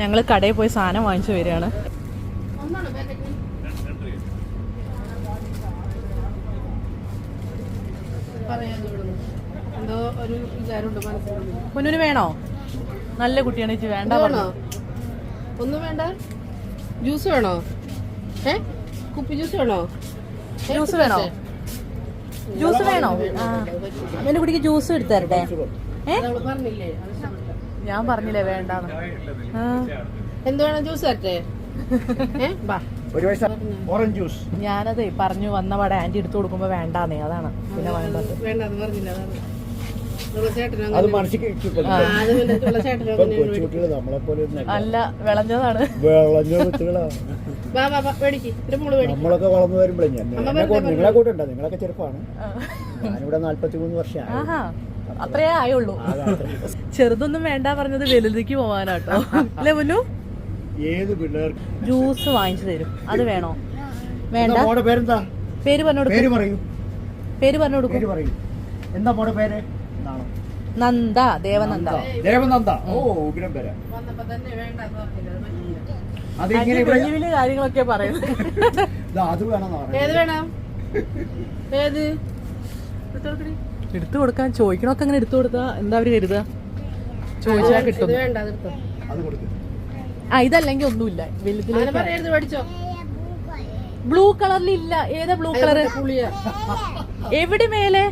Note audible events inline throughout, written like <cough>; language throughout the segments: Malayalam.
ഞങ്ങൾ കടയിൽ പോയി സാധനം വാങ്ങിച്ചു വരികയാണ്. കുഞ്ഞിന് വേണോ? നല്ല കുട്ടിയാണ് ചേച്ചി വേണ്ട ഒന്നും വേണ്ട. ജ്യൂസ് വേണോ? ഏ? കുപ്പി ജ്യൂസ് വേണോ? ജ്യൂസ് വേണോ? ജ്യൂസ്. വേണോ? എന്റെ കുട്ടിക്ക് ജ്യൂസ് എടുത്തരട്ടെ ഏ? പറഞ്ഞില്ലേ. ഞാൻ പറഞ്ഞില്ലേ വേണ്ടാന്ന്. എന്തുവേണം എന്ത് ജ്യൂസ് തരട്ടെ? ഒരു ഓറഞ്ച് ജ്യൂസ് ഞാനതേ പറഞ്ഞു വന്ന പാടെ ആന്റി എടുത്തു കൊടുക്കുമ്പോ വേണ്ടാന്നേ അതാണ് പിന്നെ വേണ്ടത്. വേണ്ട അത് പറഞ്ഞില്ല മനസ്സിൽ അല്ല. വിളഞ്ഞതാണ്. വിളഞ്ഞ നമ്മളൊക്കെ വളർന്നു വരുമ്പോഴേ ഞാൻ നിങ്ങളെ കൂട്ടുണ്ടോ? നിങ്ങളൊക്കെ ചെറുപ്പമാണ് ഞാനിവിടെ നാല്പത്തി മൂന്ന് വർഷമാണ് ആഹാ. അത്രേ ആയുള്ളൂ. ചെറുതൊന്നും വേണ്ട പറഞ്ഞത് വലുതിക്ക് പോവാനാട്ടോ. അല്ലേ മുന്നു? ഏത് പിള്ളേർക്ക് ജ്യൂസ് വാങ്ങിച്ചു തരും. അത് വേണോ? വേണ്ട. മോടെ പേരെന്താ? പേര് പറഞ്ഞു പേര് പറയൂ. പേര് പറഞ്ഞു കൊടുക്കും. പേര് പറയൂ. എന്താ മോടെ പേര്? നന്ദ ദേവനന്ദ. ദേവനന്ദ. ഓ ഉഗ്രം പേര്. വന്നപ്പോ തന്നെ വേണ്ട എന്ന് പറഞ്ഞില്ല അത് പറ്റില്ല അത് ആന്റി ഇങ്ങനെ ഇവിടെ വലിയ വലിയ കാര്യങ്ങളൊക്കെ പറയുന്നത്. അത് വേണം ഏത് വേണം? ഏത്. എടുത്തു കൊടുക്കാൻ ചോദിക്കണൊക്കെ അങ്ങനെ എടുത്തു കൊടുത്താ എന്താ അവർ കരുതുക ചോദിച്ചാൽ കിട്ടും വേണ്ട അതെടുത്തോ അത് കൊടുക്കും. ആ ഇതല്ലെങ്കിൽ ഒന്നുമില്ല. മേടിച്ചോ ബ്ലൂ കളറിൽ ഇല്ല. ഏതാ ബ്ലൂ കളർ പുളിയാ. എവിടെ മേലെ?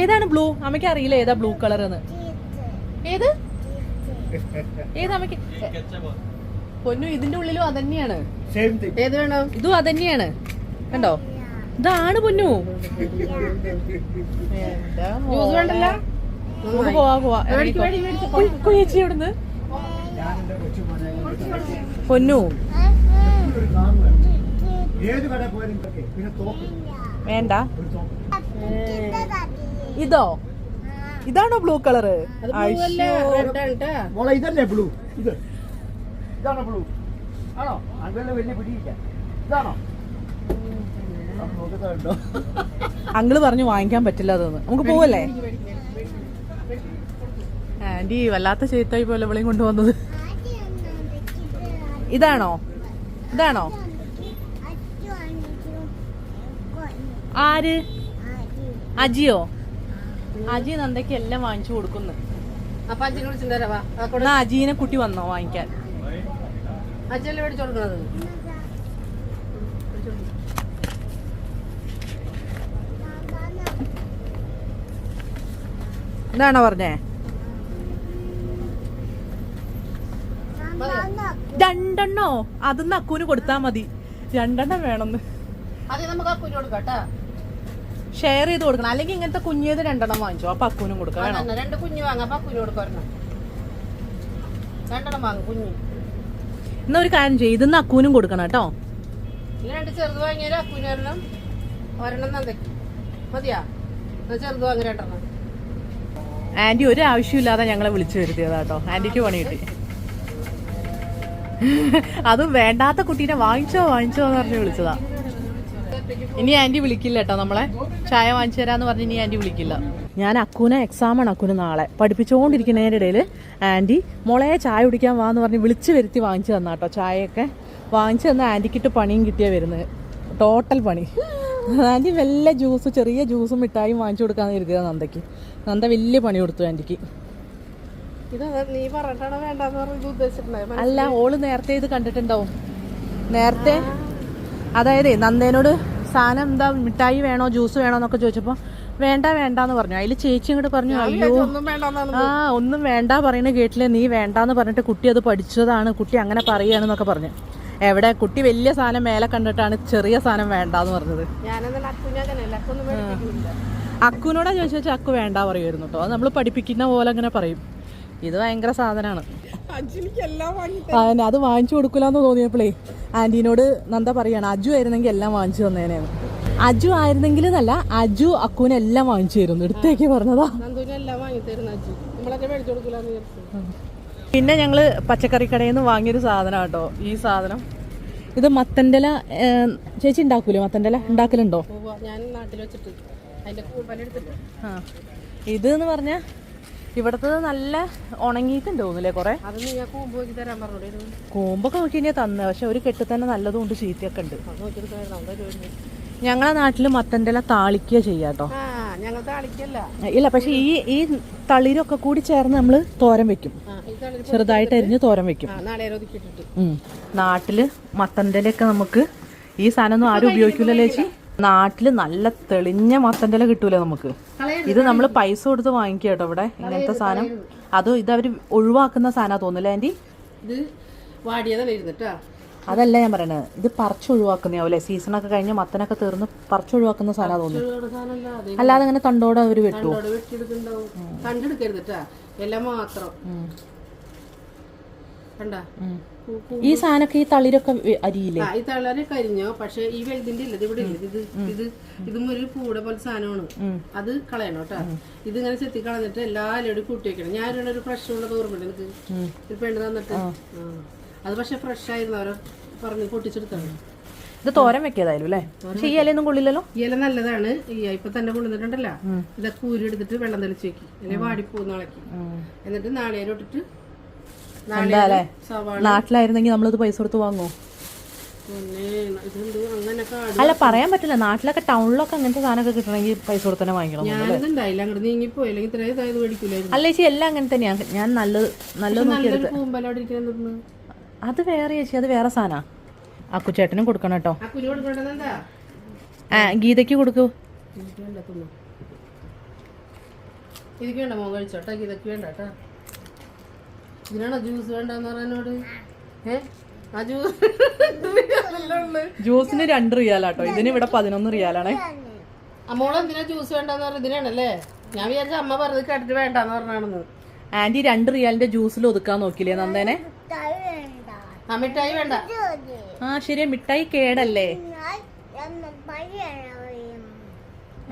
ഏതാണ് ബ്ലൂ? അമ്മയ്ക്ക് അറിയില്ല ഏതാ ബ്ലൂ കളർ എന്ന് ഏത്? ഏത് അമ്മയ്ക്ക്? പൊന്നു ഇതിന്റെ ഉള്ളിലും അതന്നെയാണ്. സെയിം തിങ് ഏത് വേണം? ഇതും അതന്നെയാണ്. കണ്ടോ? ഇതാണ് പൊന്നു. ജ്യൂസ് വേണ്ടല്ല? നമുക്ക് പോവാ ഇവിടുന്ന് ഞാൻ എന്റെ കൊച്ചു പൊന്നു ഒരു കാർ ഏത് കട പോയാലും പിന്നെ തോക്ക് വേണ്ട. ഇതോ? ഇതാണോ ബ്ലൂ കളറ്? ഇതല്ലേ ബ്ലൂ? ഇത്. ഇതാണോ ബ്ലൂ? ആണോ? അങ്ങനെ വലിയ പിടിയില്ല. ഇതാണോ? അങ്കിൾ പറഞ്ഞു വാങ്ങിക്കാൻ പറ്റില്ല അതൊന്ന്. നമുക്ക് പോവല്ലേ? ആന്റി വല്ലാത്ത ചെയ്ത്തായി പോലെ വിളിയും കൊണ്ടുവന്നത്. ഇതാണോ? ഇതാണോ? ആര്? അജിയോ? അജി നന്ദയ്ക്ക് എല്ലാം വാങ്ങിച്ചു കൊടുക്കുന്നു. അപ്പൊ അജിനെ അജീനെ കുട്ടി വന്നോ വാങ്ങിക്കാൻ? അജിയല്ലേ മേടിച്ചു കൊടുക്കണത് എന്താണോ പറഞ്ഞേ? രണ്ടെണ്ണോ? അതൊന്ന് അക്കൂന് കൊടുത്താ മതി. രണ്ടെണ്ണം വേണമെന്ന്. അത് ഷെയർ ചെയ്ത് കൊടുക്കണം. അല്ലെങ്കിൽ ഇങ്ങനത്തെ കുഞ്ഞേത് രണ്ടെണ്ണം വാങ്ങിച്ചോ. അപ്പൊ അക്കൂനും കൊടുക്കാം. രണ്ട് കുഞ്ഞു വാങ്ങാം. അപ്പൊ ആ കുഞ്ഞു കൊടുക്കാം ഒരെണ്ണം. രണ്ടെണ്ണം വാങ്ങും കുഞ്ഞു. എന്നാ ഒരു കാര്യം ചെയ്യും. ഇതൊന്ന് അക്കൂനും കൊടുക്കണം കേട്ടോ. രണ്ട് ചെറുത് വാങ്ങിയാലും കുഞ്ഞു ഒരെണ്ണം. ഒരെണ്ണം നന്ദയ്ക്ക് മതിയാ? ചെറുത് വാങ്ങി രണ്ടെണ്ണം. ആന്റി ഒരു ആവശ്യമില്ലാതെ ഞങ്ങളെ വിളിച്ചു വരുത്തിയതാ കേട്ടോ. ആന്റിക്ക് പണി കിട്ടി. അതും വേണ്ടാത്ത കുട്ടീനെ വാങ്ങിച്ചോ വാങ്ങിച്ചോ എന്ന് പറഞ്ഞ് വിളിച്ചതാ. ഇനി ആന്റി വിളിക്കില്ല കേട്ടോ നമ്മളെ. ചായ വാങ്ങിച്ചു തരാന്ന് പറഞ്ഞ് ഇനി ആന്റി വിളിക്കില്ല. ഞാൻ അക്കൂനെ എക്സാം ആണ് അക്കൂന് നാളെ. പഠിപ്പിച്ചുകൊണ്ടിരിക്കുന്നതിന്റെ ഇടയിൽ ആന്റി മോളെ ചായ കുടിക്കാൻ വാന്ന് പറഞ്ഞ് വിളിച്ചു വരുത്തി വാങ്ങിച്ചു തന്നാ കേട്ടോ ചായയൊക്കെ. വാങ്ങിച്ചു തന്ന ആന്റിക്കിട്ട് പണിയും കിട്ടിയാ വരുന്നത് ടോട്ടൽ പണി. ആന്റി വല്ല ജ്യൂസ് ചെറിയ ജ്യൂസും മിഠായും വാങ്ങിച്ചു കൊടുക്കാന്ന് കരുതിയത് നന്ദയ്ക്ക്. നന്ദ വലിയ പണി കൊടുത്തു ഉദ്ദേശിച്ചിട്ടുണ്ടായി അല്ല ഓൾ നേരത്തെ ഇത് കണ്ടിട്ടുണ്ടാവും. നേരത്തെ അതായത് നന്ദേനോട് സാധനം എന്താ മിഠായി വേണോ ജ്യൂസ് വേണോ എന്നൊക്കെ ചോദിച്ചപ്പോ വേണ്ട വേണ്ടാന്ന് പറഞ്ഞു. അതിൽ ചേച്ചി ഇങ്ങോട്ട് പറഞ്ഞു അയ്യോ ആ ഒന്നും വേണ്ട പറയുന്ന കേട്ടില്ല നീ വേണ്ടാന്ന് പറഞ്ഞിട്ട് കുട്ടി അത് പഠിച്ചതാണ് കുട്ടി അങ്ങനെ പറയുകയാണെന്നൊക്കെ പറഞ്ഞു. എവിടെ? കുട്ടി വലിയ സാധനം മേലെ കണ്ടിട്ടാണ് ചെറിയ സാധനം വേണ്ടാന്ന് പറഞ്ഞത്. അക്കുനോടാ ചോദിച്ചു വെച്ചാൽ അക്കു വേണ്ട പറയുമായിരുന്നു കേട്ടോ അത് നമ്മൾ പഠിപ്പിക്കുന്ന പോലെ അങ്ങനെ പറയും. ഇത് ഭയങ്കര സാധനമാണ് അത് വാങ്ങിച്ചു കൊടുക്കില്ലാന്ന് തോന്നിയപ്പോഴേ ആന്റീനോട് നന്ദ പറയാണ് അജു ആയിരുന്നെങ്കിൽ എല്ലാം വാങ്ങിച്ചു തന്നേനെ. അജു ആയിരുന്നെങ്കിൽ എന്നല്ല അജു അക്കുവിനെ എല്ലാം വാങ്ങിച്ചു തരുന്നു. എടുത്തേക്ക് പറഞ്ഞതാ. പിന്നെ ഞങ്ങൾ പച്ചക്കറി കടയിൽ നിന്ന് വാങ്ങിയൊരു സാധനം കേട്ടോ ഈ സാധനം. ഇത് മത്തന്റെല ചേച്ചി ഉണ്ടാക്കൂലേ മത്തന്റെല ഉണ്ടാക്കലുണ്ടോ? ഞാൻ നാട്ടിൽ വെച്ചിട്ട് ഇത് എന്ന് പറഞ്ഞ ഇവിടത്തത് നല്ല ഉണങ്ങിയിട്ടും തോന്നുന്നില്ലേ കൊറേ? കൂമ്പൊക്കെ നോക്കി കഴിഞ്ഞാൽ തന്നെ. പക്ഷെ ഒരു കെട്ട് തന്നെ നല്ലതും ഉണ്ട് ചീത്തയൊക്കെ ഉണ്ട്. ഞങ്ങളെ നാട്ടിൽ മത്തന്റെ താളിക്കുക ചെയ്യാട്ടോ ഇല്ല പക്ഷെ ഈ ഈ തളിരൊക്കെ കൂടി ചേർന്ന് നമ്മൾ തോരൻ വെക്കും. ചെറുതായിട്ട് അരിഞ്ഞ് തോരൻ വെക്കും. നാട്ടിൽ മത്തന്റെ ഒക്കെ നമുക്ക് ഈ സാധനം ഒന്നും ആരും ഉപയോഗിക്കില്ലല്ലോ ചേച്ചി? നാട്ടിൽ നല്ല തെളിഞ്ഞ മത്തന്റെ ഇല കിട്ടൂലേ നമുക്ക്? ഇത് നമ്മൾ പൈസ കൊടുത്ത് വാങ്ങിക്കുക കേട്ടോ ഇവിടെ ഇങ്ങനത്തെ സാധനം. അത് ഇത് അവർ ഒഴിവാക്കുന്ന സാധനം തോന്നില്ല ആന്റി ഇരുന്നിട്ടാ അതല്ല ഞാൻ പറയണത് ഇത് പറിച്ച് ഒഴിവാക്കുന്നതാവൂലേ? സീസണൊക്കെ കഴിഞ്ഞ മത്തനൊക്കെ തീർന്ന് പറിച്ച് ഒഴിവാക്കുന്ന സാധനം തോന്നുന്നു. അല്ലാതെ ഇങ്ങനെ തണ്ടോടെ അവർ വെട്ടു കണ്ടെടുക്കരുത് എല്ലാം മാത്രം. ഈ സാധനമൊക്കെ ഈ തളിരൊക്കെ അരിയില്ലേ? ഈ തളരെ കരിഞ്ഞോ പക്ഷെ ഈ വെളുതിന്റെ ഇല്ലത് ഇവിടെ ഇല്ല. ഇത് ഇത് ഇതും ഒരു പൂട പോലെ സാധനമാണ്. അത് കളയണം കേട്ടോ. ഇത് ഇങ്ങനെ ചെത്തി കളഞ്ഞിട്ട് എല്ലാ ഇലയോടും കൂട്ടി വെക്കണം. ഞാൻ ഒരു ഫ്രഷ് ഉള്ളത് ഓർമ്മയുണ്ട്. എനിക്ക് ഒരു പെണ്ണ് തന്നിട്ട്. അത് പക്ഷെ ഫ്രഷ് ആയിരുന്നു. അവരെ പറഞ്ഞ് പൊട്ടിച്ചെടുത്താണ്. ഇത് തോരൻ വെക്കിയതായാലും അല്ലേ? പക്ഷെ ഈ ഇലയൊന്നും കൊള്ളില്ലല്ലോ? ഇല നല്ലതാണ്. ഈ ഇപ്പൊ തന്നെ കൊള്ളുന്നിട്ടുണ്ടല്ലോ ഇതൊക്കെ ഊരി എടുത്തിട്ട് വെള്ളം തെളിച്ച് വെക്കി. അല്ലെങ്കിൽ വാടിപ്പോ നാളേക്ക് എന്നിട്ട് നാളെ ഇട്ടിട്ട് നാട്ടിലായിരുന്നെങ്കിൽ നമ്മളിത് പൈസ കൊടുത്ത് വാങ്ങോ? അല്ല പറയാൻ പറ്റില്ല. നാട്ടിലൊക്കെ ടൗണിലൊക്കെ അങ്ങനത്തെ സാധനമൊക്കെ കിട്ടണമെങ്കിൽ പൈസ കൊടുത്ത് തന്നെ വാങ്ങിക്കണം അല്ല ചേച്ചി എല്ലാം അങ്ങനെ തന്നെയാണ് ഞാൻ നല്ലത് നല്ലത് നോക്കിയെടുത്ത് അത് വേറെ ചേച്ചി അത് വേറെ സാധനാ. അക്കുച്ചേട്ടനും കൊടുക്കണം കേട്ടോ. ആ ഗീതയ്ക്ക് കൊടുക്കൂ. ഇതൊക്കെ വേണ്ട മോൻ കഴിച്ചോട്ടെ ഗീതയ്ക്ക് വേണ്ട കേട്ടോ. ഇതിനാണോ ജ്യൂസ് വേണ്ടെന്ന് പറയാനോട് ഏ? ആ ജ്യൂസ് <laughs> ജ്യൂസിന് രണ്ട് റിയാലാട്ടോ. ഇതിന് ഇവിടെ പതിനൊന്ന് റിയാലാണേ. അമ്മോൾ എന്തിനാ ജ്യൂസ് വേണ്ടെന്ന് പറഞ്ഞ? ഇതിനാണല്ലേ? ഞാൻ വിചാരിച്ച അമ്മ പറഞ്ഞത് കേട്ടിട്ട് വേണ്ടാന്ന് പറഞ്ഞാണെന്ന്. ആന്റി രണ്ട് റിയാലിന്റെ ജ്യൂസിൽ ഒതുക്കാൻ നോക്കില്ലേ നന്ദേനെ? ആ മിഠായി വേണ്ട. ആ ശരി മിഠായി കേടല്ലേ?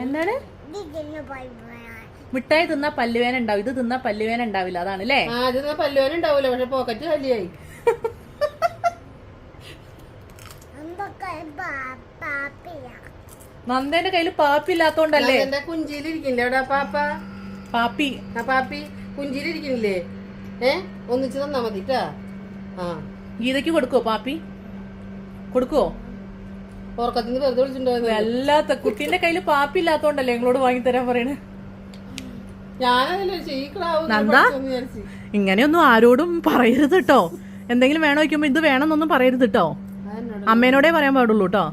എന്താണ്? മിഠായി തിന്നാ പല്ലുവേന ഉണ്ടാവും. ഇത് തിന്നാ പല്ലുവേന ഉണ്ടാവില്ല. അതാണ് അല്ലേ പല്ലുവേന ഉണ്ടാവില്ല പക്ഷെ പോക്കറ്റ് വലിയായി. നന്ദേന്റെ പാപ്പി ഇല്ലാത്തോണ്ടല്ലേ എന്റെ കുഞ്ചിയിലിരിക്കില്ലേ അവിടെ പാപ്പ? പാപ്പി. ആ പാപ്പി കുഞ്ചിയിലിരിക്കുന്നില്ലേ? ഏ ഒന്നിച്ച് തന്നാ മതി ട്ടാ. ആ. ഗീതയ്ക്ക് കൊടുക്കുവോ പാപ്പി? കൊടുക്കുവോ? ഓർക്കത്തിന് വെറുതെ വിളിച്ചിട്ടുണ്ടായിരുന്നു അല്ലാത്ത കുട്ടീന്റെ കയ്യിൽ പാപ്പി ഇല്ലാത്തോണ്ടല്ലേ നിങ്ങളോട് വാങ്ങി തരാൻ പറയണേ? നന്ദാ? ഇങ്ങനെയൊന്നും ആരോടും പറയരുത് കേട്ടോ എന്തെങ്കിലും വേണോ വയ്ക്കുമ്പോ ഇത് വേണമെന്നൊന്നും പറയരുത് കേട്ടോ അമ്മേനോടേ പറയാൻ പാടുള്ളൂ കേട്ടോ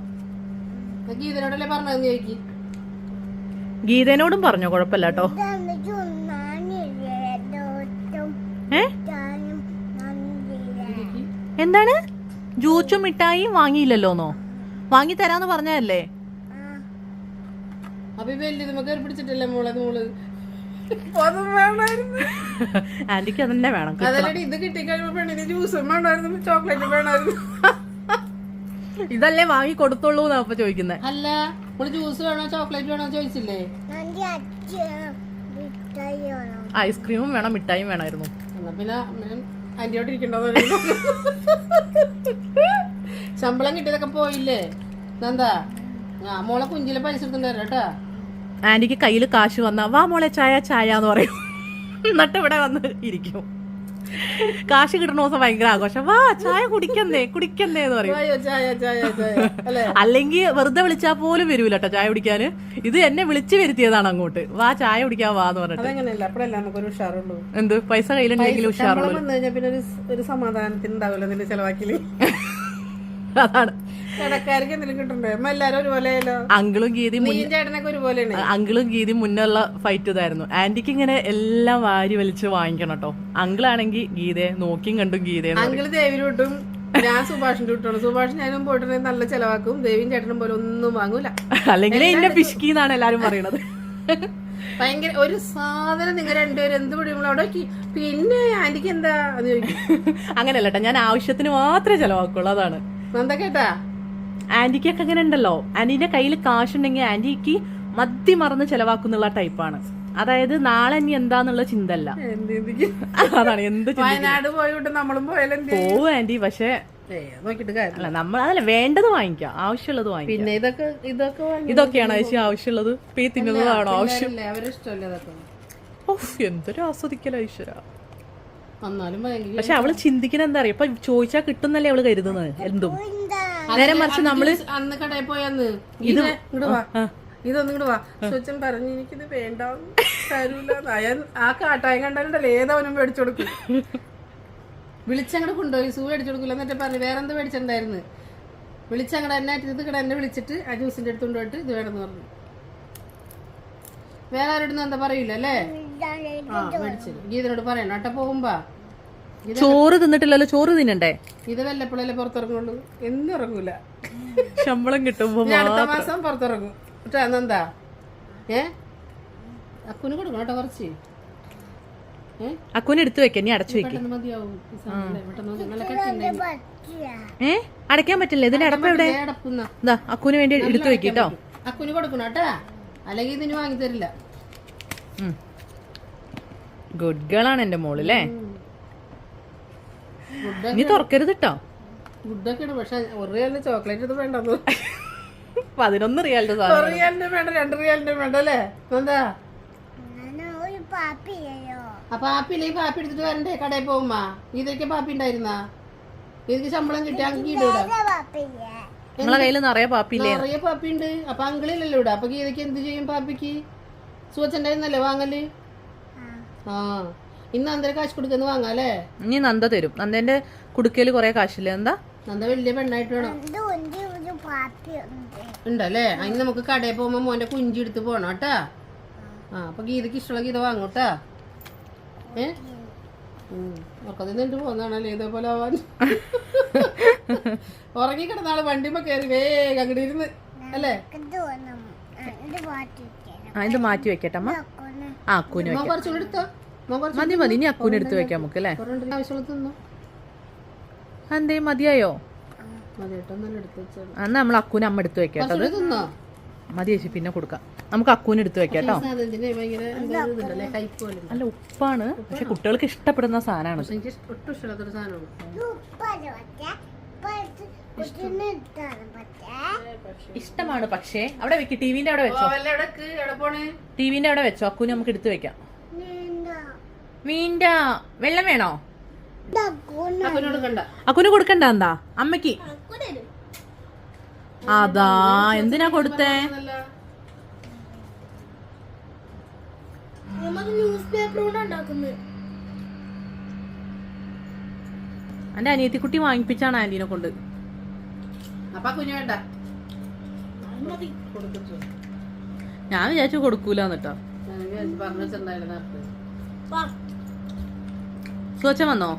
ഗീതനോടും പറഞ്ഞോ കുഴപ്പമില്ല കേട്ടോ ഏ? എന്താണ്? ജൂച്ചും മിഠായിയും വാങ്ങിയില്ലല്ലോന്നോ? വാങ്ങി തരാന്ന് പറഞ്ഞല്ലേ അപ്പൊ വലിയ നമുക്ക് പിടിച്ചിട്ടില്ലേ മോളെ മോൾ? ആന്റിക്ക് അതന്നെ വേണം ഇത് കിട്ടിക്കഴിഞ്ഞ പെണ്ണിന് ജ്യൂസും വേണമായിരുന്നു ചോക്ലേറ്റും വേണമായിരുന്നു. ഇതല്ലേ വാങ്ങി കൊടുത്തോളൂ എന്നാ അപ്പൊ ചോദിക്കുന്നത് അല്ല നമ്മൾ ജ്യൂസ് വേണോ ചോക്ലേറ്റ് വേണോ ചോദിച്ചില്ലേ? ഐസ്ക്രീമും വേണം മിഠായിയും വേണമായിരുന്നു. എന്നാ പിന്നെ ആന്റിയോട് ഇരിക്കണ്ടോ ശമ്പളം കിട്ടിയതൊക്കെ പോയില്ലേ? എന്താ ആ മോളെ കുഞ്ചിലെ പൈസ എടുത്തിട്ടുണ്ടായിരുന്നു കേട്ടാ. ആന്റിക്ക് കയ്യിൽ കാശ് വന്നാ വാ മോളെ ചായ ചായ എന്ന് പറയും. എന്നിട്ട് ഇവിടെ വന്ന് ഇരിക്കും. കാശ് കിട്ടുന്ന ദിവസം ഭയങ്കര ആഘോഷം. വാ ചായ കുടിക്കന്നേ കുടിക്കന്നേ എന്ന് പറയും. അല്ലെങ്കിൽ വെറുതെ വിളിച്ചാൽ പോലും വരൂല കേട്ടോ ചായ കുടിക്കാന് ഇത് എന്നെ വിളിച്ചു വരുത്തിയതാണ് അങ്ങോട്ട്. വാ ചായ കുടിക്കാൻ വാ എന്ന് പറഞ്ഞിട്ട്. എന്ത്? പൈസ കയ്യിലുണ്ടെങ്കിൽ ഉഷാറുള്ളൂ. പിന്നെ ഒരു സമാധാനത്തിന് ഉണ്ടാവില്ല ചെലവാക്കിൽ. <laughs> അതാണ്. കടക്കാർക്ക് എന്തെങ്കിലും കിട്ടണ്ടേ? അമ്മ എല്ലാരും ഒരുപോലെയല്ലോ അങ്കിളും ഗീതി നീയും ചേട്ടനൊക്കെ ഒരുപോലെയാണ്. അങ്കിളും ഗീതി മുന്നുള്ള ഫൈറ്റ് ഇതായിരുന്നു. ആന്റിക്ക് ഇങ്ങനെ എല്ലാം വാരി വലിച്ച് വാങ്ങിക്കണം കേട്ടോ. അങ്കിളാണെങ്കിൽ ഗീതയെ നോക്കിയും കണ്ടും ഗീതയെ അങ്കിൾ ദേവിന് വിട്ടും ഞാൻ സുഭാഷിന്റെ വിട്ടാണ് സുഭാഷ് ഞാനും പോയിട്ടുണ്ടെങ്കിൽ നല്ല ചെലവാക്കും. ദേവിയും ചേട്ടനും പോലെ ഒന്നും വാങ്ങൂല. അല്ലെങ്കിൽ എന്നെ പിശുക്കി എന്നാണ് എല്ലാരും പറയണത്. ഭയങ്കര ഒരു സാധനം നിങ്ങൾ രണ്ടുപേരും എന്ത് പിടിക്കുമ്പോൾ അവിടെ പിന്നെ ആന്റിക്ക് എന്താ? <laughs> അങ്ങനെയല്ല കേട്ടോ. ഞാൻ ആവശ്യത്തിന് മാത്രമേ ചെലവാക്കുള്ളൂ. അതാണ്. നന്ദ കേട്ടാ ആന്റിക്കൊക്കെ അങ്ങനെ ഉണ്ടല്ലോ. ആന്റിന്റെ കയ്യിൽ കാശുണ്ടെങ്കിൽ ആന്റിക്ക് മദ്യ മറന്ന് ചെലവാക്കുന്നുള്ള ടൈപ്പാണ് അതായത് നാളെ ഇനി എന്താന്നുള്ള ചിന്ത അല്ല അതാണ് എന്ത് വയനാട് പോയിട്ട് നമ്മളും പോവും ആന്റി പക്ഷെ അല്ല നമ്മൾ അതല്ല വേണ്ടത് വാങ്ങിക്കാം. ആവശ്യമുള്ളത് വാങ്ങിക്കാം. പിന്നെ ഇതൊക്കെ ഇതൊക്കെ ഇതൊക്കെയാണ് ചേച്ചി ആവശ്യമുള്ളത്. പേ തിന്നുന്നതാണോ ആവശ്യം? എന്തൊരു ആസ്വദിക്കല ഈശ്വര. ഭയങ്കര പക്ഷെ അവൾ ചിന്തിക്കണ എന്താ അറിയാ? ഇപ്പൊ ചോദിച്ചാ കിട്ടുന്നല്ലേ അവൾ കരുതുന്നത് എന്തും. നേരെ മറിച്ച് നമ്മൾ അന്ന് കടയിൽ പോയന്ന്. ഇത് ഇങ്ങോട്ട് വാ. ഇതൊന്നും ഇങ്ങോട്ട് വാ. സ്വച്ഛൻ പറഞ്ഞു എനിക്കിത് വേണ്ട തരൂല. അയാൾ ആ കാട്ടായം കണ്ടാലുണ്ടല്ലോ ഏതവനും മേടിച്ചു കൊടുക്കും. വിളിച്ചങ്ങോട്ട് കൊണ്ടുപോയി. സൂ മേടിച്ചു കൊടുക്കില്ല എന്നിട്ട് പറഞ്ഞു വേറെ എന്ത് മേടിച്ചിട്ടുണ്ടായിരുന്നു? വിളിച്ചങ്ങടെ എന്നെ ഇത് കട എന്നെ വിളിച്ചിട്ട് ആ ജ്യൂസിന്റെ അടുത്ത് കൊണ്ടുപോയിട്ട് ഇത് വേണമെന്ന് പറഞ്ഞു. വേറെ ആരോടൊന്നും എന്താ പറയില്ല അല്ലേ? ഗീതനോട് പറയണം അട്ട പോകുമ്പോ. ചോറ് തിന്നിട്ടില്ലല്ലോ ചോറ് തിന്നണ്ടേ? ഇത് വല്ലപ്പോഴല്ലേ പുറത്തിറങ്ങുള്ളൂ? എന്നും ഇറങ്ങൂല. ശമ്പളം കിട്ടുമ്പോ അടുത്ത മാസം പുറത്തിറങ്ങും. കേട്ടോ എന്നെന്താ ഏ? അക്കുന് കൊടുക്കണം കേട്ടോ കുറച്ച്. ഏ? അക്കുനെ എടുത്തു വെക്ക നീ അടച്ചു വെക്ക. ഏ? അടയ്ക്കാൻ പറ്റില്ല. ഇതിന്റെ അടപ്പ് എവിടെ? അടപ്പുന്ന. അക്കുന് വേണ്ടി എടുത്തു വെക്കിട്ടോ അക്കുന് കൊടുക്കണം കേട്ടാ. അല്ലെങ്കിൽ ഇതിന് വാങ്ങി തരില്ല ഗുഡ് ഗേൾ ആണ് എന്റെ മോൾ അല്ലേ നീ തുറക്കരുത് കേട്ടോ ചോക്ലേറ്റ് വേണ്ടത് പതിനൊന്ന് റിയാലിന്റെ സാധനം വേണ്ട രണ്ട് റിയാലിന്റെ വേണ്ട അല്ലേ? എന്താ അപ്പൊ പാപ്പില്ലേ പാപ്പി എടുത്തിട്ട് വരണ്ടേ? കടയിൽ പോകുമ്പോ? ഇതൊക്കെ പാപ്പി ഉണ്ടായിരുന്നാ? ഇതിക്ക് ശമ്പളം കിട്ടിയ അങ്കി ഇടൂടാ? നിങ്ങളെ കയ്യിൽ നിറയെ പാപ്പില്ലേ നിറയെ പാപ്പി ഉണ്ട്. അപ്പൊ അങ്കിളില്ലല്ലോ ഇവിടെ. അപ്പൊ ഇതൊക്കെ എന്ത് ചെയ്യും പാപ്പിക്ക്? സുവച്ചുണ്ടായിരുന്നല്ലേ വാങ്ങൽ? ആ. ഇന്ന് അന്തര കാശ് കൊടുക്കുന്ന വാങ്ങാല്ലേ? ഇനി നന്ദ തരും. നന്ദന്റെ കുടുക്കയിൽ കൊറേ കാശില്ലേ എന്താ നന്ദ വലിയ പെണ്ണായിട്ട് വേണം. ഉണ്ടല്ലേ? അതിന് നമുക്ക് കടയിൽ പോകുമ്പോ മോന്റെ കുഞ്ചി എടുത്ത് പോണം കേട്ടാ? ആ അപ്പൊ ഗീതക്ക് ഇഷ്ടമുള്ള ഗീത വാങ്ങൂട്ടാ ഏ? ഉറക്കത്തിൽ നിന്നിട്ട് പോന്നാണല്ലേ ഇതേപോലെ ആവാൻ. ഉറങ്ങി കിടന്നാൾ വണ്ടിമ്മ കയറി വേഗം അങ്ങോട്ട് ഇരുന്ന് അല്ലേ? ആ ഇത് മാറ്റി വെക്കട്ടെ അമ്മ? ആ മോൻ വെക്കാം. കുറച്ചുകൂടി എടുത്തോ. മതി മതി. ഇനി അക്കൂന് എടുത്ത് വെക്കാം നമുക്ക് അല്ലേ? എന്തേ മതിയായോ? എന്നാ നമ്മൾ അക്കൂന് അമ്മ എടുത്ത് തിന്നോ? മതി ചേച്ചി പിന്നെ കൊടുക്കാം. നമുക്ക് അക്കൂന് എടുത്ത് വെക്കാട്ടോ അല്ല ഉപ്പാണ്. പക്ഷെ കുട്ടികൾക്ക് ഇഷ്ടപ്പെടുന്ന സാധനമാണ് ഇഷ്ടമാണ് പക്ഷേ. അവിടെ വെക്ക്. ടിവിന്റെ അവിടെ വെച്ചോ. ടിവിന്റെ അവിടെ വെച്ചോ. അക്കൂന് നമുക്ക് എടുത്ത് വെക്കാം. വീണ്ട വെള്ളം വേണോ? അക്കുന് കൊടുക്കണ്ട എന്താ? അമ്മയ്ക്ക് അതാ എന്തിനാ കൊടുത്തേ? എന്റെ അനിയത്തിക്കുട്ടി വാങ്ങിപ്പിച്ചാണ് ആന്റീനെ കൊണ്ട്. അപ്പൊ കുഞ്ഞു വേണ്ട. ഞാൻ വിചാരിച്ചു കൊടുക്കൂല എന്നിട്ടോ ഞാൻ പറഞ്ഞു വെച്ചിട്ടുണ്ടായിരുന്നു സുവച്ച വന്നോ?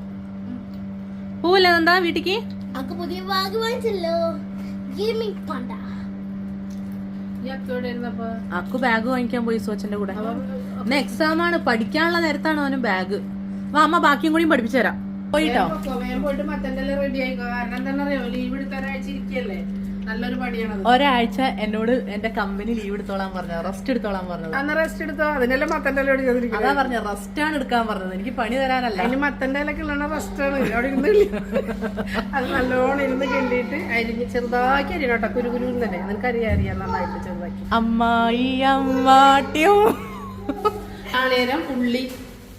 പോവില്ല എന്താ വീട്ടിക്ക്? അക്ക് പുതിയ ബാഗ് വാങ്ങിച്ചല്ലോ. ഗെയിമിംഗ് പണ്ട. അക്കു ബാഗ് വാങ്ങിക്കാൻ പോയി സുവച്ചന്റെ കൂടെ. ഇന്ന് എക്സാം ആണ്. പഠിക്കാനുള്ള നേരത്താണ് അവന് ബാഗ്. വാ അമ്മ ബാക്കിയും കൂടി പഠിപ്പിച്ചു തരാം. പോയിട്ടോ? വേഗം പോയിട്ട് മറ്റന്റെ റെഡി ആയിക്കോ. കാരണം എന്താ അറിയോ ലീവ് എടുത്താരാഴ്ച ഇരിക്കല്ലേ. നല്ലൊരു ഒരാഴ്ച എന്നോട് എന്റെ കമ്പനി ലീവ് എടുത്തോളാൻ പറഞ്ഞു റെസ്റ്റ് എടുത്തോളാൻ പറഞ്ഞത്. അന്ന് റെസ്റ്റ് എടുത്തോ? അതിനെല്ലാം മത്തന്റെ ഇല ചെയ്തിരിക്കുന്നത് അതാ പറഞ്ഞ റെസ്റ്റ് ആണ് എടുക്കാൻ പറഞ്ഞത്. എനിക്ക് പണി തരാനല്ല. അതിന് മത്തന്റെ ഇലക്ക് ഉള്ള റെസ്റ്റ് ആണ്. അവിടെ ഇരുന്ന് കിള്ളി. അത് നല്ലോണം ഇരുന്ന് കിണ്ടിയിട്ട് അരിഞ്ഞ് ചെറുതാക്കി അരിയണോട്ടോ കുരു കുരു തന്നെ. നിനക്ക് അറിയാം അറിയാം നന്നായിട്ട് ചെറുതാക്കി. അമ്മായി അമ്മാട്ടിയും? ആണേരം ഉള്ളി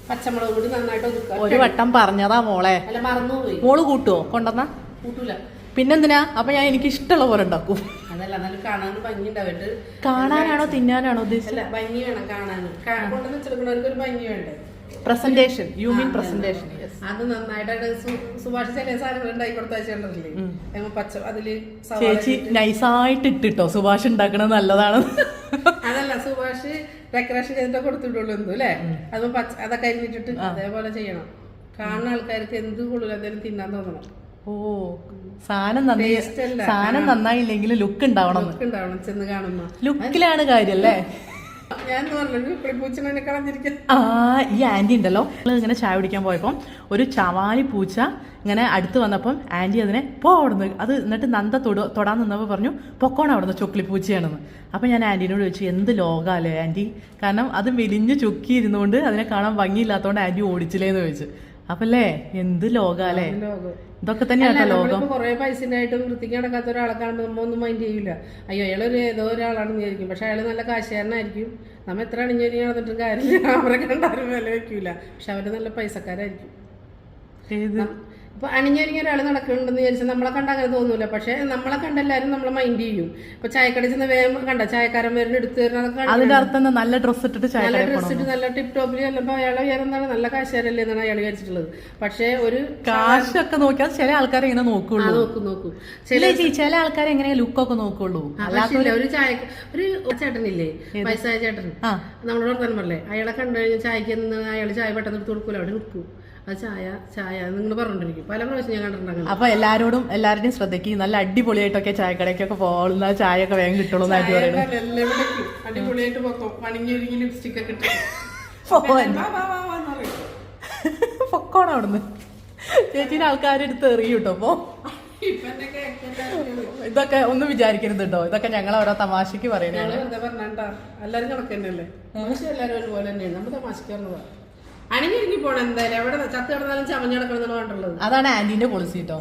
പച്ചമുളക് കൂടി നന്നായിട്ട് ഒരു വട്ടം പറഞ്ഞതാ മോളെ. മറന്നു മോൾ കൂട്ടുവോ? കൊണ്ടുവന്ന? കൂട്ടൂല. പിന്നെന്തിനാ? അപ്പൊ ഞാൻ എനിക്ക് ഇഷ്ടമുള്ള പോലെ ഉണ്ടാക്കും. അതല്ല നല്ല കാണാൻ ഭംഗി ഉണ്ടാവിട്ട് കാണാനാണോ തിന്നാനാണോ ഉദ്ദേശിച്ചത്? അല്ല ഭംഗി വേണം കാണാൻ കൊണ്ടുവന്ന് വെച്ചെടുക്കണവർക്ക് ഒരു ഭംഗി വേണ്ടേ? പ്രസന്റേഷൻ യു മീൻ പ്രസന്റേഷൻ അത് നന്നായിട്ട് സുഭാഷ് ചില സാധനങ്ങൾ ഉണ്ടാക്കി കൊടുത്തയച്ചിട്ടുണ്ടല്ലേ ഞങ്ങൾ പച്ച അതിൽ ചേച്ചി നൈസായിട്ട് ഇട്ടിട്ടോ? സുഭാഷ് ഉണ്ടാക്കണത് നല്ലതാണ്. അതല്ല സുഭാഷ് ഡെക്കറേഷൻ ചെയ്തിട്ട് കൊടുത്തിട്ടുള്ളൂ എന്തോ അല്ലേ? അത് പച്ച അതൊക്കെ അരിഞ്ഞിട്ടിട്ട് അതേപോലെ ചെയ്യണം. കാണുന്ന ആൾക്കാർക്ക് എന്ത് കൂടുതൽ എന്തെങ്കിലും തിന്നാൻ തോന്നണം. ഓ സാധനം നന്നായി സാധനം നന്നായില്ലെങ്കിൽ ലുക്ക് ഉണ്ടാവണം. ലുക്ക് ഉണ്ടാവണം ചെന്ന് കാണുമ്പോ. ലുക്കിലാണ് കാര്യം അല്ലേ ഞാൻ ആ ഈ ആന്റി ഉണ്ടല്ലോ. നിങ്ങൾ ഇങ്ങനെ ചായ കുടിക്കാൻ പോയപ്പോ ഒരു ചവാലി പൂച്ച ഇങ്ങനെ അടുത്ത് വന്നപ്പം ആന്റി അതിനെ പോ അവിടുന്ന്. അത് എന്നിട്ട് നന്ദ തൊടു തൊടാൻ നിന്നപ്പോൾ പറഞ്ഞു പൊക്കോണം അവിടുന്ന് ചുക്ലി പൂച്ചയാണെന്ന്. അപ്പം ഞാൻ ആന്റീനോട് ചോദിച്ചു എന്ത് ലോകാലേ ആന്റി? കാരണം അത് മെലിഞ്ഞ് ചുക്കിയിരുന്നുകൊണ്ട് അതിനെ കാണാൻ ഭംഗിയില്ലാത്തതുകൊണ്ട് ആന്റി ഓടിച്ചില്ലേന്ന് ചോദിച്ചു. അപ്പല്ലേ? എന്ത് ലോകാലേ ലോകം? ഇതൊക്കെ തന്നെയാട്ടോ ലോകം. കൊറേ പൈസ ഉണ്ടായിട്ടും വൃത്തിക്ക് നടക്കാത്ത ഒരാളെ കാണുമ്പോൾ നമ്മൊന്നും മൈൻഡ് ചെയ്യൂല. അയ്യോ അയാളൊരു ഏതോ ഒരാളാണെന്ന് വിചാരിക്കും. പക്ഷെ അയാൾ നല്ല കാശുകാരനായിരിക്കും. നമ്മ എത്ര അണിഞ്ഞൊരുങ്ങി നടന്നിട്ടും കാര്യമില്ല. <laughs> അവരെ കണ്ടാലും വില വെക്കൂല പക്ഷെ അവർ നല്ല പൈസക്കാരായിരിക്കും. ഏത് ഇപ്പൊ അണിഞ്ഞൊരുങ്ങിയ ഒരാൾ നടക്കുന്നുണ്ടെന്ന് വിചാരിച്ചാൽ നമ്മളെ കണ്ട അങ്ങനെ തോന്നൂല. പക്ഷെ നമ്മളെ കണ്ട എല്ലാവരും നമ്മളെ മൈൻഡ് ചെയ്യും. ഇപ്പൊ ചായക്കടയിൽ ചെന്ന് വേഗം കണ്ട? ചായക്കാരൻ വരുന്ന എടുത്ത് അതിന്റെ അർത്ഥം നല്ല ഡ്രസ് ഇട്ടിട്ട് നല്ല ഡ്രസ് ഇട്ട് നല്ല ടിപ് ടോപ്പിൽ ചെല്ലുമ്പോ അയാളെ വിചാരം നല്ല കാശുകാരല്ലേ എന്നാണ് അയാൾ വിചാരിച്ചിട്ടുള്ളത്. പക്ഷെ ഒരു കാശൊക്കെ നോക്കിയാൽ ചില ആൾക്കാരെ ഇങ്ങനെ നോക്കുള്ളൂ. നോക്കും നോക്കും. ചില ചില ആൾക്കാരെ എങ്ങനെ ലുക്കൊക്കെ നോക്കുള്ളൂ. ഇല്ല, ഒരു ചായ ഒരു ചേട്ടനില്ലേ? വയസ്സായ ചേട്ടൻ. നമ്മളോട് പറഞ്ഞല്ലേ? അയാളെ കണ്ടു കഴിഞ്ഞാൽ ചായക്ക് അയാൾ ചായ പെട്ടെന്ന് എടുത്ത് കൊടുക്കൂല അവിടെ നിൽക്കും. അത് ചായ ചായ നിങ്ങൾ പറഞ്ഞോണ്ടിരിക്കും. പല പ്രാവശ്യം ഞാൻ കണ്ടിട്ടുണ്ട്. അപ്പൊ എല്ലാരോടും എല്ലാവരുടെയും ശ്രദ്ധിക്കും നല്ല അടിപൊളിയായിട്ടൊക്കെ ചായക്കടയ്ക്കൊക്കെ പോകുന്ന ചായ ഒക്കെ വേഗം കിട്ടുള്ളൂ എന്നായിട്ട് പറയുന്നത്. അടിപൊളിയായിട്ട് പൊക്കും. പണിഞ്ഞിരിങ്ങി ലിപ്സ്റ്റിക് ഒക്കെ ഇട്ട് വാ, വാ, വാ, വാ എന്ന് പറയും. പൊക്കോണം അവിടുന്ന്. ചേച്ചീനെ ആൾക്കാരെടുത്ത് എറിയും കേട്ടോ അപ്പൊ. ഇതൊക്കെ ഒന്നും വിചാരിക്കരുത് കേട്ടോ ഇതൊക്കെ ഞങ്ങൾ ഓരോ തമാശക്ക് പറയുന്നത് എല്ലാരും കണക്കന്നെയല്ലേ എല്ലാരും ഒരുപോലെ തന്നെയാണ്. നമ്മൾ തമാശക്ക് പറഞ്ഞതാ. അണിഞ്ഞൊരുങ്ങി പോണം എന്തായാലും. എവിടെ ചത്ത് കിടന്നാലും ചമഞ്ഞു അതാണ് ആന്റീന്റെ പോളിസി കേട്ടോ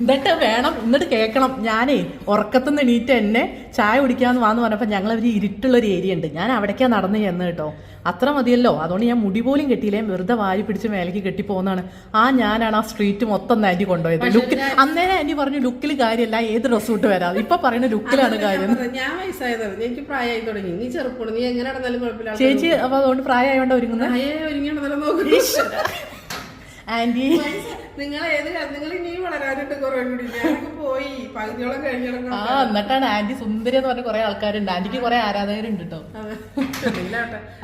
എന്നിട്ട് വേണം എന്നിട്ട് കേൾക്കണം. ഞാനേ ഉറക്കത്തുനിന്ന് എണീറ്റ് എന്നെ ചായ കുടിക്കാന്ന് വാന്ന് പറഞ്ഞപ്പോ ഞങ്ങൾ ഒരു ഇരുട്ടുള്ള ഒരു ഏരിയ ഉണ്ട്. ഞാൻ അവിടേക്കാ നടന്നു ചെന്ന് കേട്ടോ. അത്ര മതിയല്ലോ. അതുകൊണ്ട് ഞാൻ മുടി പോലും കെട്ടിയില്ലേ. വെറുതെ വാരി പിടിച്ച് മേലേക്ക് കെട്ടി പോകുന്നതാണ്. ആ ഞാനാണ് ആ സ്ട്രീറ്റ് മൊത്തം ആന്റി കൊണ്ടുപോയത്. ലുക്ക് അന്നേരം ആന്റി പറഞ്ഞു ലുക്കിൽ കാര്യമല്ല ഏത് ഡ്രസ്സ് ഇട്ട് വരാം. ഇപ്പൊ പറയുന്ന ലുക്കിലാണ് കാര്യം. ഞാൻ വയസ്സായത്? എനിക്ക് പ്രായമായി തുടങ്ങി. നീ ചെറുപ്പം നീ എങ്ങനെ ചേച്ചി അപ്പൊ അതുകൊണ്ട് പ്രായമായോണ്ട് ഒരുങ്ങുന്നത് പ്രായമായി ഒരുങ്ങി നടന്നാലും നോക്കും ആന്റി. നിങ്ങൾ ഏത് നിങ്ങൾ ഇനിയും വളരാനുണ്ട് കുറെ കൂടി ഞാനൊക്കെ പോയി? പകുതിയോളം കഴിഞ്ഞോളം ആ എന്നിട്ടാണ് ആന്റി സുന്ദരി എന്ന് പറഞ്ഞ കുറെ ആൾക്കാരുണ്ട്. ആന്റിക്ക് കുറെ ആരാധകരുണ്ട് കേട്ടോ.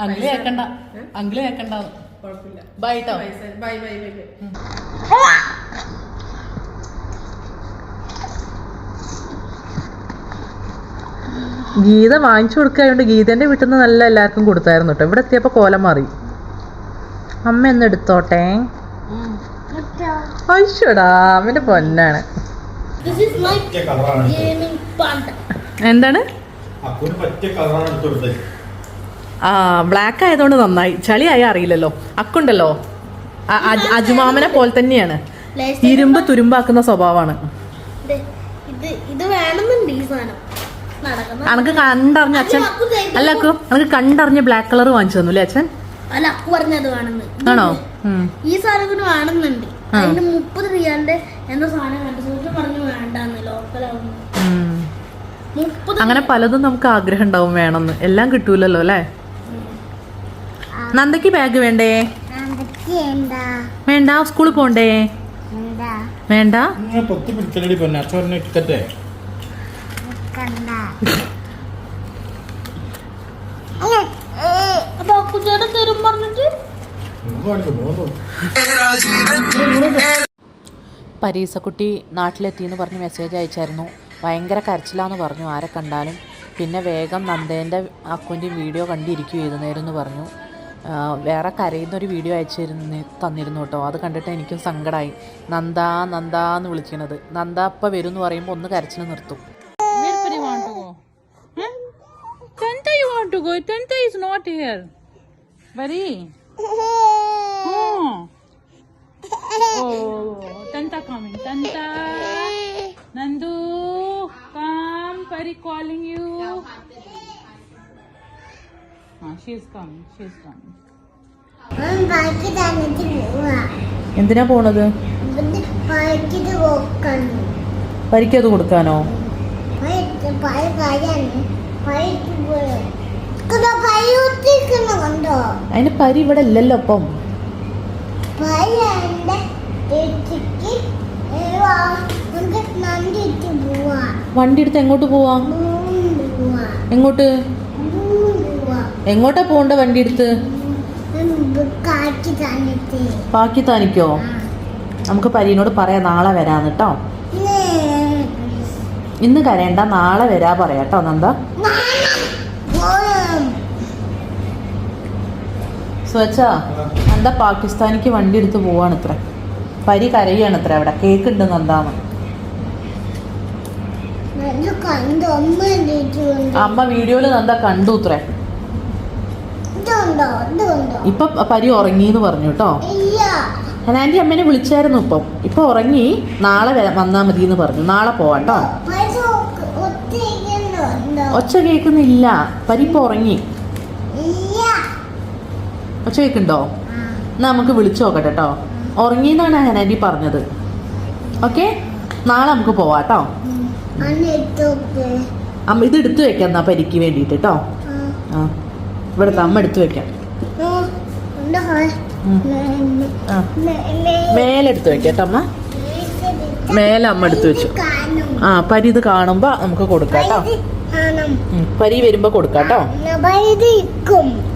അങ്കിൾ കേക്കണ്ട. അങ്കിൾ കേക്കണ്ട ബൈ കേട്ടോ ബൈ ബൈ. ഗീത വാങ്ങിച്ചു കൊടുക്കായോണ്ട് ഗീതന്റെ വീട്ടിൽ നിന്ന് നല്ല എല്ലാവർക്കും കൊടുത്തായിരുന്നു കേട്ടോ ഇവിടെ എത്തിയപ്പോ കോലം മാറി. അമ്മ എന്ന് എടുത്തോട്ടെ? അമ്മന്റെ പൊന്നാണ്. എന്താണ്? ആ ബ്ലാക്ക് ആയതുകൊണ്ട് നന്നായി. ചളിയായ അറിയില്ലല്ലോ. അക്കുണ്ടല്ലോ. അ- അജ്- അജുമാമനെ പോലെ തന്നെയാണ്. ഇരുമ്പ് തുരുമ്പാക്കുന്ന സ്വഭാവമാണ്. ഇത് ഇത് ഇത് വേണമെന്നുണ്ട് ഈ സാധനം. നടക്കുന്ന അനക്ക് കണ്ടറിഞ്ഞ അച്ഛൻ അല്ല അക്കു അനക്ക് കണ്ടറിഞ്ഞ ബ്ലാക്ക് കളർ വാങ്ങിച്ചു തന്നു അല്ലേ അച്ഛൻ ആണോ? ഈ സാധനം വേണമെന്നുണ്ട്. അതിന് മുപ്പത് റിയാലിന്റെ എന്ന സാധനം കണ്ടു. സൂര്യ പറഞ്ഞു വേണ്ടാന്ന് ലോക്കലാവുന്നു. അങ്ങനെ പലതും നമുക്ക് ആഗ്രഹം ഉണ്ടാവും വേണമെന്ന്. എല്ലാം കിട്ടൂലല്ലോ അല്ലേ? നന്ദയ്ക്ക് ബാഗ് വേണ്ടേ? വേണ്ട. സ്കൂളിൽ പോണ്ടേ? വേണ്ട ഇങ്ങനെ പൊത്തി പിടിക്കലടി പൊന്നെ അച്ഛനെ ഇട്ടിട്ടെ കണ്ട അപ്പൊ അക്കുച്ചേട്ടൻ തരും പറഞ്ഞിട്ട് പരീസക്കുട്ടി നാട്ടിലെത്തിയെന്ന് പറഞ്ഞ് മെസ്സേജ് അയച്ചായിരുന്നു. ഭയങ്കര കരച്ചിലാന്ന് പറഞ്ഞു ആരെ കണ്ടാലും. പിന്നെ വേഗം നന്ദേന്റെ അക്കുന്റെയും വീഡിയോ കണ്ടിരിക്കുമായിരുന്നു പറഞ്ഞു. വേറെ കരയുന്ന ഒരു വീഡിയോ അയച്ചിരുന്ന് തന്നിരുന്നു കേട്ടോ. അത് കണ്ടിട്ട് എനിക്കും സങ്കടമായി നന്ദ നന്ദ എന്ന് വിളിക്കണത്. നന്ദ അപ്പം വരും എന്ന് പറയുമ്പോൾ ഒന്ന് കരച്ചിൽ നിർത്തും? Tanta is not here. Bari. Oh. Oh, Tanta coming. Tanta. Nandu, come. Pari calling you. Ah, she's coming. She's coming. എന്തിനാ പോണത് പരിക്കത് കൊടുക്കാനോ അതിന് പരി ഇവിടെ ഇല്ലല്ലോ അപ്പം. വണ്ടി. എടുത്ത് എങ്ങോട്ട് പോവാ? എങ്ങോട്ട്? എങ്ങോട്ടാ പോണ്ട വണ്ടി എടുത്ത്? പാക്കിത്താനിക്കോ നമുക്ക് പരീനോട് പറയാം നാളെ വരാന്ന് കേട്ടോ ഇന്ന്. കരയണ്ട നാളെ വരാ പറയാട്ടോ നന്ദ. സ്വച്ഛ എന്താ പാകിസ്ഥാനിക്ക് വണ്ടി എടുത്ത് പോവാണ് ഇത്ര പരി കരയാണ് ഇത്ര അവിടെ കേക്ക് ഉണ്ട് നന്ദാന്ന് അമ്മ വീഡിയോയിൽ നന്ദ കണ്ടു ഇത്രേ ഇപ്പൊ പരി ഉറങ്ങിന്ന് പറഞ്ഞു കേട്ടോ. ഞാൻ ഹനാന്റി അമ്മേനെ വിളിച്ചായിരുന്നു ഇപ്പം. ഇപ്പൊ ഉറങ്ങി. നാളെ വന്നാ മതി എന്ന് പറഞ്ഞു. നാളെ പോവാട്ടോ ഒച്ച കേൾക്കുന്നില്ല. പരിപ്പ് ഉറങ്ങി. ഒച്ച കേൾക്കുന്നുണ്ടോ നമുക്ക് വിളിച്ചു നോക്കട്ടെ കേട്ടോ ഉറങ്ങിയെന്നാണ് ഹനാന്റി പറഞ്ഞത്. ഓക്കെ? നാളെ നമുക്ക് പോവാട്ടോ കേട്ടോ അമ്മ ഇത് എടുത്തു വെക്കാം എന്നാ പരിക്ക് വേണ്ടിയിട്ട് കേട്ടോ ആ. ഇവിടുത്തെ അമ്മ എടുത്തു വെക്കാം. മേലെടുത്ത് വെക്കാം കേട്ടോ അമ്മ. മേലെ അമ്മ എടുത്തു വെച്ചു. ആ പരി ഇത് കാണുമ്പോ നമുക്ക് കൊടുക്കാം കേട്ടോ പരി വരുമ്പോ കൊടുക്കാം കേട്ടോ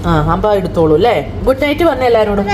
ആ അപ്പൊ എടുത്തോളൂ അല്ലേ ഗുഡ് നൈറ്റ് പറഞ്ഞ എല്ലാരോടും.